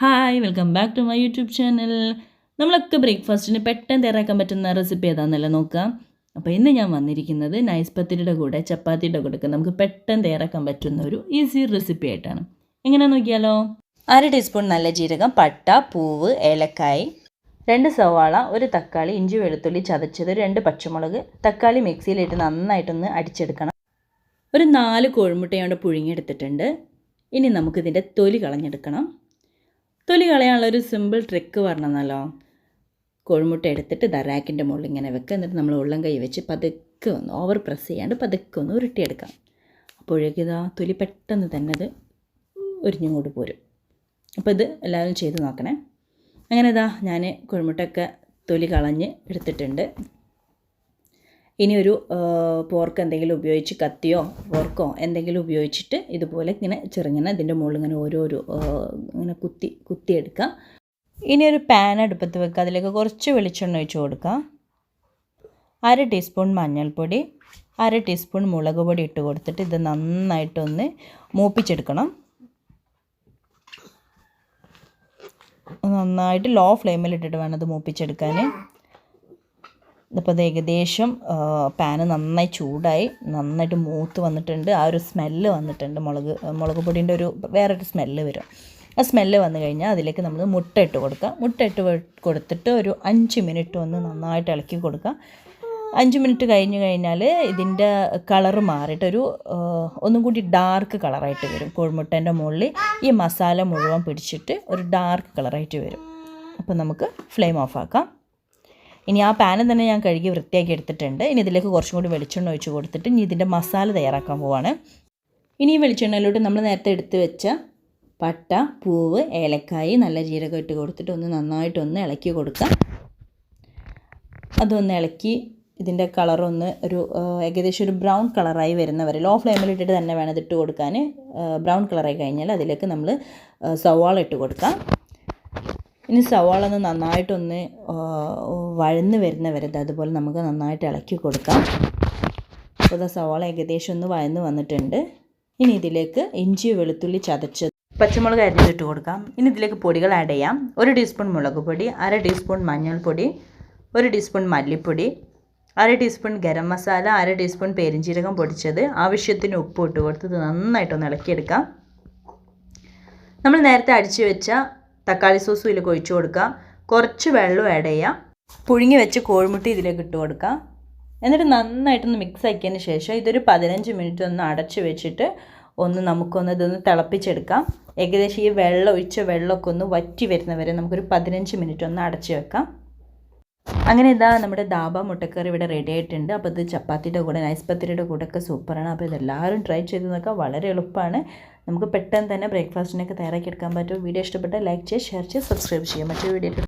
Hi welcome back to my YouTube channel. നമ്മളൊക്കെ ബ്രേക്ക്ഫാസ്റ്റിന് പെട്ടെന്ന് തയ്യാറാക്കാൻ പറ്റുന്ന റെസിപ്പി ഏതാണെന്നല്ല നോക്കാം. അപ്പോൾ ഇന്ന് ഞാൻ വന്നിരിക്കുന്നത് നൈസ് പത്തിരിയുടെ കൂടെ ചപ്പാത്തിയുടെ കൂടെ നമുക്ക് പെട്ടെന്ന് തയ്യാറാക്കാൻ പറ്റുന്ന ഒരു ഈസി റെസിപ്പി ആയിട്ടാണ്. എങ്ങനെയാണെന്ന് നോക്കിയാലോ? അര ടീസ്പൂൺ നല്ല ജീരകം പട്ട പൂവ് ഏലക്കായ് രണ്ട് സവാള ഒരു തക്കാളി ഇഞ്ചി വെളുത്തുള്ളി ചതച്ചത് രണ്ട് പച്ചമുളക് തക്കാളി മിക്സിയിലിട്ട് നന്നായിട്ടൊന്ന് അടിച്ചെടുക്കണം. ഒരു നാല് കോഴിമുട്ടയോടെ പുഴുങ്ങിയെടുത്തിട്ടുണ്ട്. ഇനി നമുക്കിതിന്റെ തൊലി കളഞ്ഞെടുക്കണം. തൊലി കളയാനുള്ള ഒരു സിമ്പിൾ ട്രിക്ക് പറഞ്ഞെന്നല്ലോ കോഴിമുട്ട എടുത്തിട്ട് ദറാക്കിന്റെ മുകളിൽ ഇങ്ങനെ വെക്കുക എന്നിട്ട് നമ്മൾ ഉള്ളം കൈ വെച്ച് പതുക്കെ ഒന്ന് ഓവർ പ്രസ് ചെയ്യാണ്ട് പതുക്കെ ഒന്ന് ഉരുട്ടിയെടുക്കാം. അപ്പോഴേക്കും ഇതാ തൊലി പെട്ടെന്ന് തന്നെ അത് ഒരിഞ്ഞുകൊണ്ട് പോരും. അപ്പോൾ ഇത് എല്ലാവരും ചെയ്ത് നോക്കണേ. അങ്ങനെ ഇതാ ഞാൻ കോഴിമുട്ടയൊക്കെ തൊലി കളഞ്ഞ് എടുത്തിട്ടുണ്ട്. ഇനി ഒരു പോർക്ക് എന്തെങ്കിലും ഉപയോഗിച്ച് കത്തിയോ പോർക്കോ എന്തെങ്കിലും ഉപയോഗിച്ചിട്ട് ഇതുപോലെ ഇങ്ങനെ ചെറുങ്ങനെ ഇതിന്റെ മുകളിൽ ഇങ്ങനെ ഓരോരോ ഇങ്ങനെ കുത്തി കുത്തിയെടുക്കാം. ഇനി ഒരു പാൻ അടുപ്പത്ത് വെക്കുക. അതിലേക്ക് കുറച്ച് വെളിച്ചെണ്ണ ഒഴിച്ച് കൊടുക്കാം അര ടീസ്പൂൺ മഞ്ഞൾപ്പൊടി അര ടീസ്പൂൺ മുളക് പൊടി ഇട്ട് കൊടുത്തിട്ട് ഇത് നന്നായിട്ടൊന്ന് മൂപ്പിച്ചെടുക്കണം. നന്നായിട്ട് ലോ ഫ്ലെയിമിൽ ഇട്ടിട്ട് വേണം ഇത് മൂപ്പിച്ചെടുക്കാൻ ഇതിപ്പോൾ ഏകദേശം പാന് നന്നായി ചൂടായി നന്നായിട്ട് മൂത്ത് വന്നിട്ടുണ്ട്. ആ ഒരു സ്മെല്ല് വന്നിട്ടുണ്ട് മുളക് മുളക് പൊടിന്റെ ഒരു വേറൊരു സ്മെല്ല് വരും. ആ സ്മെല്ല് വന്നു കഴിഞ്ഞാൽ അതിലേക്ക് നമ്മൾ മുട്ട ഇട്ട് കൊടുക്കുക മുട്ട ഇട്ട് കൊടുത്തിട്ട് ഒരു അഞ്ച് മിനിറ്റ് ഒന്ന് നന്നായിട്ട് ഇളക്കി കൊടുക്കുക അഞ്ച് മിനിറ്റ് കഴിഞ്ഞ് കഴിഞ്ഞാൽ ഇതിന്റെ കളറ് മാറിയിട്ടൊരു ഒന്നും കൂടി ഡാർക്ക് കളറായിട്ട് വരും. കോഴിമുട്ടേന്റെ മുകളിൽ ഈ മസാല മുഴുവൻ പിടിച്ചിട്ട് ഒരു ഡാർക്ക് കളറായിട്ട് വരും. അപ്പോൾ നമുക്ക് ഫ്ലെയിം ഓഫ് ആക്കാം. ഇനി ആ പാനും തന്നെ ഞാൻ കഴുകി വൃത്തിയാക്കി എടുത്തിട്ടുണ്ട്. ഇനി ഇതിലേക്ക് കുറച്ചും കൂടി വെളിച്ചെണ്ണ ഒഴിച്ച് കൊടുത്തിട്ട് ഇനി ഇതിന്റെ മസാല തയ്യാറാക്കാൻ പോവാണ്. ഇനി ഈ വെളിച്ചെണ്ണയിലോട്ട് നമ്മൾ നേരത്തെ എടുത്ത് വെച്ച പട്ട പൂവ് ഏലക്കായി നല്ല ജീരകം ഇട്ട് കൊടുത്തിട്ട് ഒന്ന് നന്നായിട്ടൊന്ന് ഇളക്കി കൊടുക്കാം. അതൊന്ന് ഇളക്കി ഇതിന്റെ കളറൊന്ന് ഒരു ഏകദേശം ഒരു ബ്രൗൺ കളറായി വരുന്നവരെ ലോ ഫ്ലെയിമിൽ ഇട്ടിട്ട് തന്നെ വേണം ഇതിട്ട് കൊടുക്കാൻ. ബ്രൗൺ കളറായി കഴിഞ്ഞാൽ അതിലേക്ക് നമ്മൾ സവാള ഇട്ട് കൊടുക്കാം. ഇനി സവാള ഒന്ന് നന്നായിട്ടൊന്ന് വഴന്ന് വരുന്ന വരെ അതുപോലെ നമുക്ക് നന്നായിട്ട് ഇളക്കി കൊടുക്കാം. അപ്പോൾ സവാള ഏകദേശം ഒന്ന് വഴന്ന് വന്നിട്ടുണ്ട്. ഇനി ഇതിലേക്ക് ഇഞ്ചി വെളുത്തുള്ളി ചതച്ചത് പച്ചമുളക് അരിഞ്ഞിട്ട് കൊടുക്കാം. ഇനി ഇതിലേക്ക് പൊടികൾ ആഡ് ചെയ്യാം. ഒരു ടീസ്പൂൺ മുളക് പൊടി അര ടീസ്പൂൺ മഞ്ഞൾപ്പൊടി ഒരു ടീസ്പൂൺ മല്ലിപ്പൊടി അര ടീസ്പൂൺ ഗരം മസാല അര ടീസ്പൂൺ പെരിഞ്ചീരകം പൊടിച്ചത് ആവശ്യത്തിന് ഉപ്പ് ഇട്ട് കൊടുത്തത് നന്നായിട്ടൊന്ന് ഇളക്കിയെടുക്കാം. നമ്മൾ നേരത്തെ അടിച്ചു വെച്ച തക്കാളി സോസും ഇതിലേക്ക് ഒഴിച്ചു കൊടുക്കുക. കുറച്ച് വെള്ളം ആഡ് ചെയ്യാം പുഴുങ്ങി വെച്ച് കോഴിമുട്ടി ഇതിലേക്ക് ഇട്ട് കൊടുക്കുക. എന്നിട്ട് നന്നായിട്ടൊന്ന് മിക്സ് ആക്കിയതിന് ശേഷം ഇതൊരു പതിനഞ്ച് മിനിറ്റ് ഒന്ന് അടച്ച് വെച്ചിട്ട് ഒന്ന് നമുക്കൊന്ന് ഇതൊന്ന് തിളപ്പിച്ചെടുക്കാം. ഏകദേശം ഈ വെള്ളം ഒഴിച്ച വെള്ളമൊക്കെ ഒന്ന് വറ്റി വരുന്നവരെ നമുക്കൊരു പതിനഞ്ച് മിനിറ്റ് ഒന്ന് അടച്ച് വെക്കാം. അങ്ങനെ ഇതാ നമ്മുടെ ദാബ മുട്ടക്കറി ഇവിടെ റെഡി ആയിട്ടുണ്ട്. അപ്പോൾ ഇത് ചപ്പാത്തിയുടെ കൂടെ നൈസ് പത്തിരിയുടെ കൂടെ ഒക്കെ സൂപ്പറാണ് അപ്പോൾ ഇതെല്ലാവരും ട്രൈ ചെയ്ത് നോക്കാം വളരെ എളുപ്പമാണ്. നമുക്ക് പെട്ടെന്ന് തന്നെ ബ്രേക്ക്ഫാസ്റ്റിനൊക്കെ തയ്യാറാക്കി എടുക്കാൻ പറ്റും. വീഡിയോ ഇഷ്ടപ്പെട്ടാൽ ലൈക്ക് ചെയ്യുക ഷെയർ ചെയ്യുക സബ്സ്ക്രൈബ് ചെയ്യുക. മറ്റൊരു വീഡിയോ